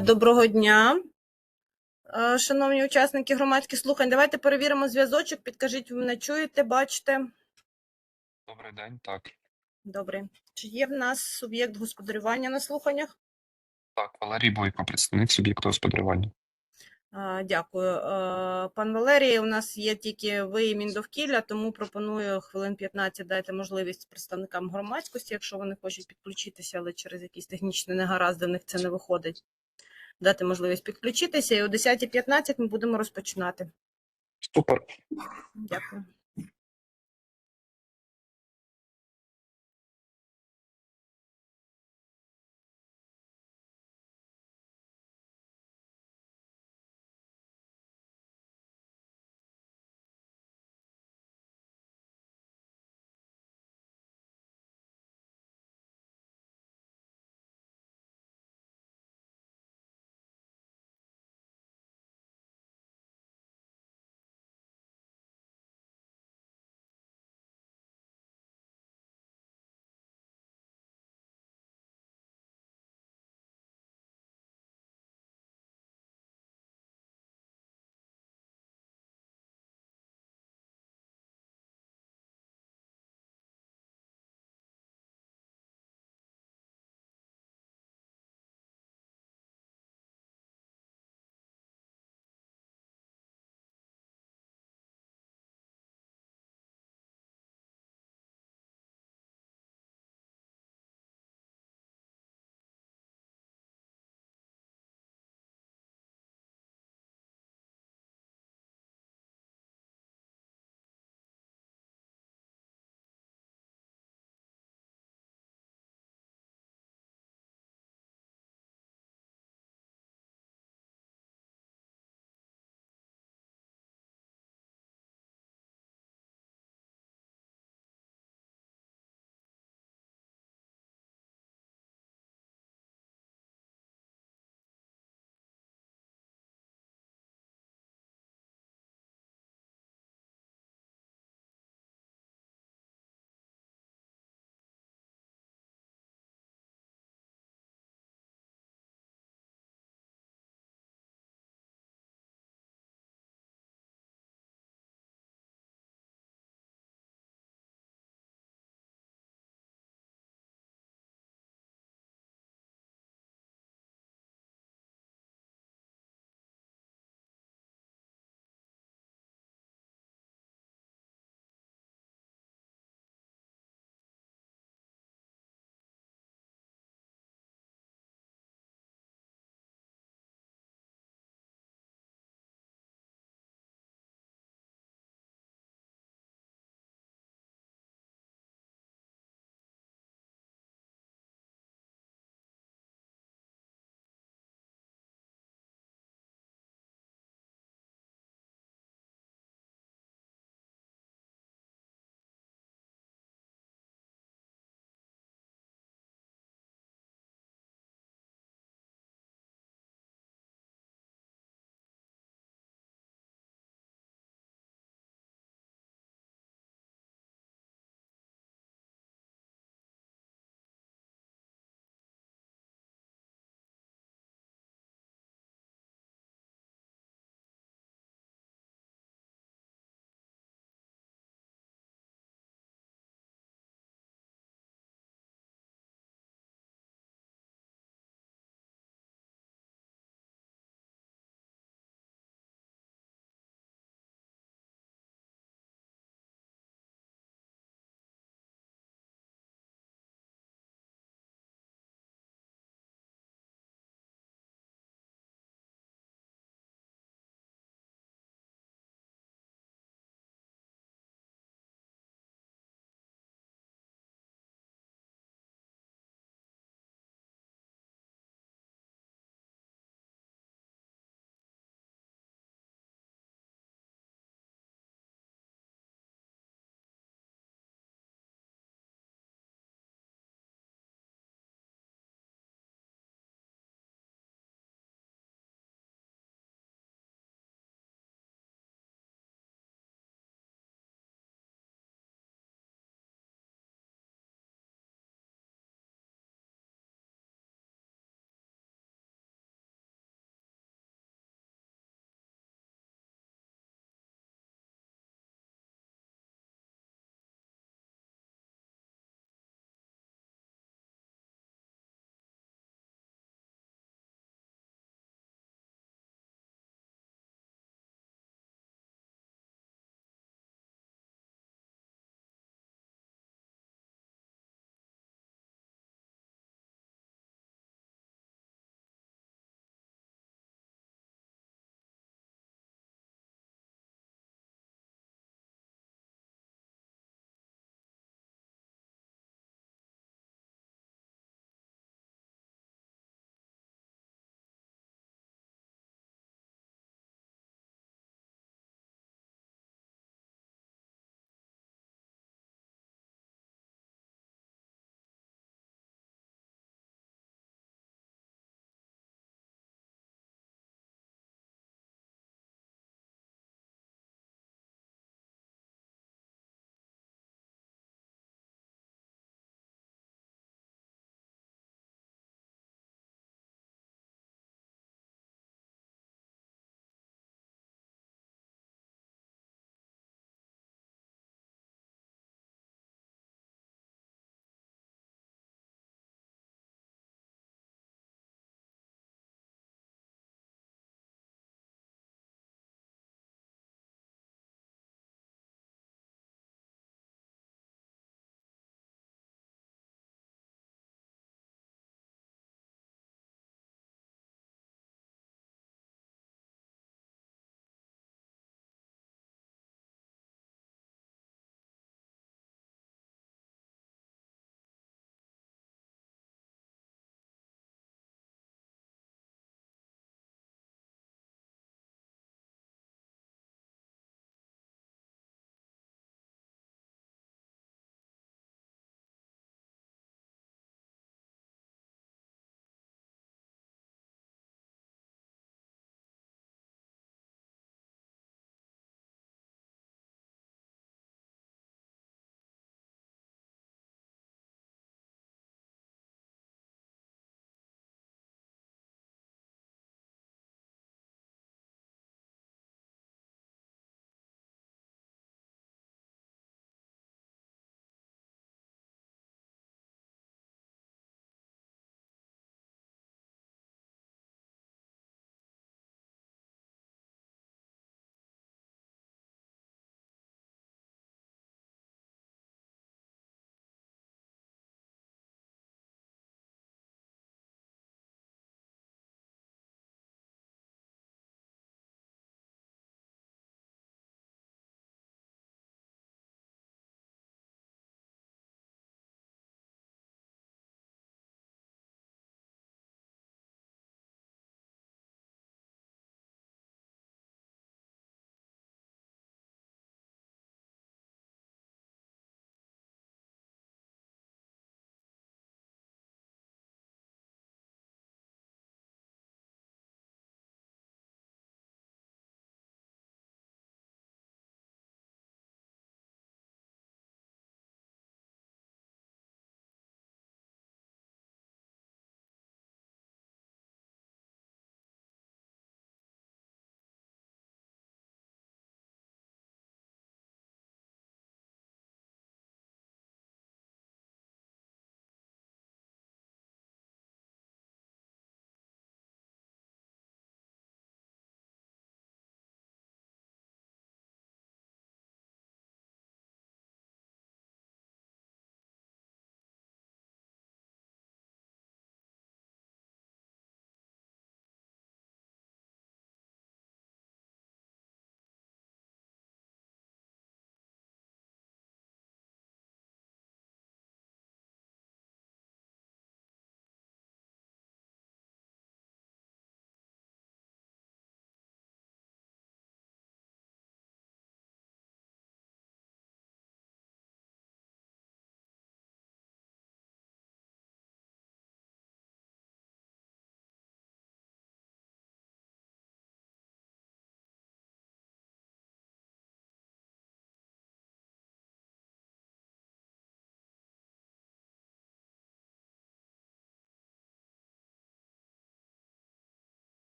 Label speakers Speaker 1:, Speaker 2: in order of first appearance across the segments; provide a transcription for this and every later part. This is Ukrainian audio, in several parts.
Speaker 1: Доброго дня, шановні учасники громадських слухань. Давайте перевіримо зв'язочок. Підкажіть, ви мене чуєте, бачите?
Speaker 2: Добрий день, так.
Speaker 1: Добре. Чи є в нас суб'єкт господарювання на слуханнях?
Speaker 2: Так, Валерій Бойко, представник суб'єкту господарювання.
Speaker 1: Дякую. Пан Валерій, у нас є тільки ви і Міндовкілля, тому пропоную хвилин 15 дайте можливість представникам громадськості, якщо вони хочуть підключитися, але через якісь технічні негаразди в них це не виходить. Дати можливість підключитися, і о 10.15 ми будемо розпочинати.
Speaker 2: Супер.
Speaker 1: Дякую.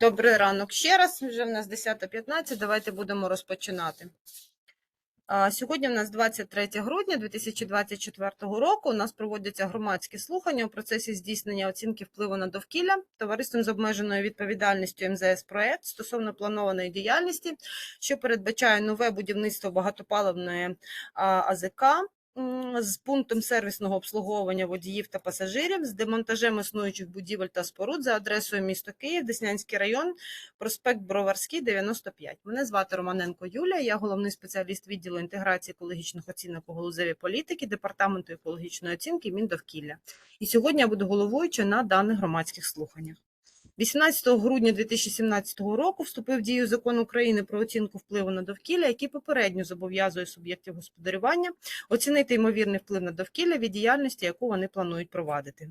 Speaker 1: Добрий ранок ще раз. Вже в нас 10.15. Давайте будемо розпочинати. Сьогодні в нас 23 грудня 2024 року. У нас проводяться громадські слухання у процесі здійснення оцінки впливу на довкілля товариством з обмеженою відповідальністю МЗС проект стосовно планованої діяльності, що передбачає нове будівництво багатопаливної АЗК з пунктом сервісного обслуговування водіїв та пасажирів, з демонтажем існуючих будівель та споруд за адресою місто Київ, Деснянський район, проспект Броварський, 95. Мене звати Романенко Юлія, я головний спеціаліст відділу інтеграції екологічних оцінок у галузевій політики Департаменту екологічної оцінки Міндовкілля. І сьогодні я буду головуючою на даних громадських слуханнях. 18 грудня 2017 року вступив в дію закон України про оцінку впливу на довкілля, який попередньо зобов'язує суб'єктів господарювання оцінити ймовірний вплив на довкілля від діяльності, яку вони планують провадити.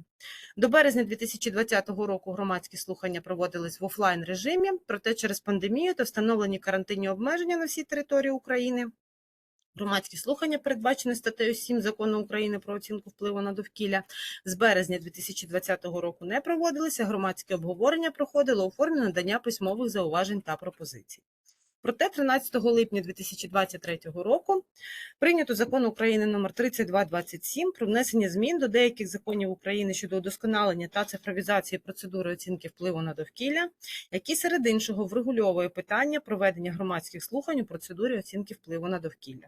Speaker 1: До березня 2020 року громадські слухання проводились в офлайн режимі, проте через пандемію та встановлені карантинні обмеження на всій території України. Громадські слухання, передбачені статтею 7 закону України про оцінку впливу на довкілля, з березня 2020 року не проводилися. Громадське обговорення проходило у формі надання письмових зауважень та пропозицій. Проте 13 липня 2023 року прийнято закон України номер 3227 про внесення змін до деяких законів України щодо удосконалення та цифровізації процедури оцінки впливу на довкілля, які серед іншого врегульовує питання проведення громадських слухань у процедурі оцінки впливу на довкілля.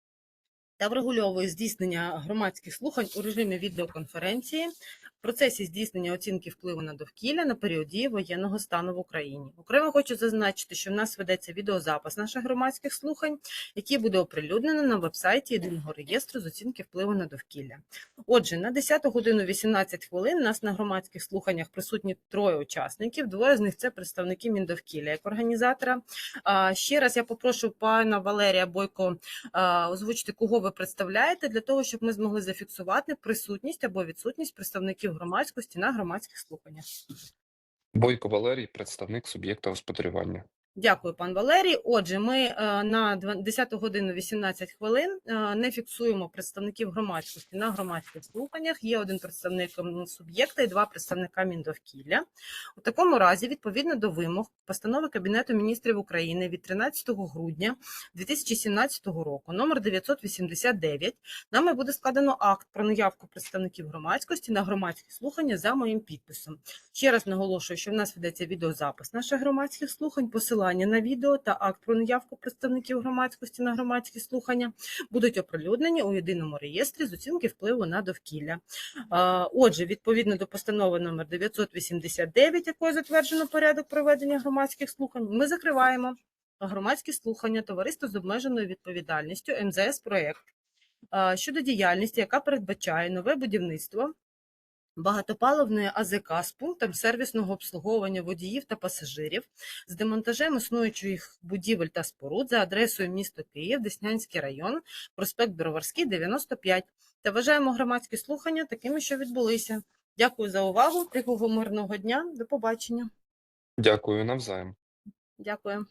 Speaker 1: та врегульовує здійснення громадських слухань у режимі відеоконференції процесі здійснення оцінки впливу на довкілля на період дії воєнного стану в Україні. Окремо хочу зазначити, що в нас ведеться відеозапис наших громадських слухань, який буде оприлюднено на вебсайті єдиного реєстру з оцінки впливу на довкілля. Отже, на 10 годину 18 хвилин нас на громадських слуханнях присутні троє учасників. Двоє з них це представники Міндовкілля як організатора. А, Ще раз я попрошу пана Валерія Бойко озвучити, кого ви представляєте, для того, щоб ми змогли зафіксувати присутність або відсутність представників громадськості на громадських слуханнях.
Speaker 2: Бойко Валерій, представник суб'єкта господарювання.
Speaker 1: Дякую, пан Валерій. Отже, ми е, на дв- 10 годину 18 хвилин е, не фіксуємо представників громадськості на громадських слуханнях. Є один представник суб'єкта і два представника Міндовкілля. У такому разі, відповідно до вимог постанови Кабінету міністрів України від 13 грудня 2017 року, номер 989, нами буде складено акт про наявку представників громадськості на громадські слухання за моїм підписом. Ще раз наголошую, що в нас ведеться відеозапис наших громадських слухань, посилання на відео та акт про наявку представників громадськості на громадські слухання будуть оприлюднені у єдиному реєстрі з оцінки впливу на довкілля. Отже, відповідно до постанови номер 989, якою затверджено порядок проведення громадських слухань, ми закриваємо громадські слухання товариства з обмеженою відповідальністю МЗС проект щодо діяльності, яка передбачає нове будівництво багатопаливної АЗК з пунктом сервісного обслуговування водіїв та пасажирів з демонтажем існуючих будівель та споруд за адресою місто Київ, Деснянський район, проспект Броварський, 95. Та вважаємо громадські слухання такими, що відбулися. Дякую за увагу. Тихого мирного дня. До побачення.
Speaker 2: Дякую навзаєм.
Speaker 1: Дякую.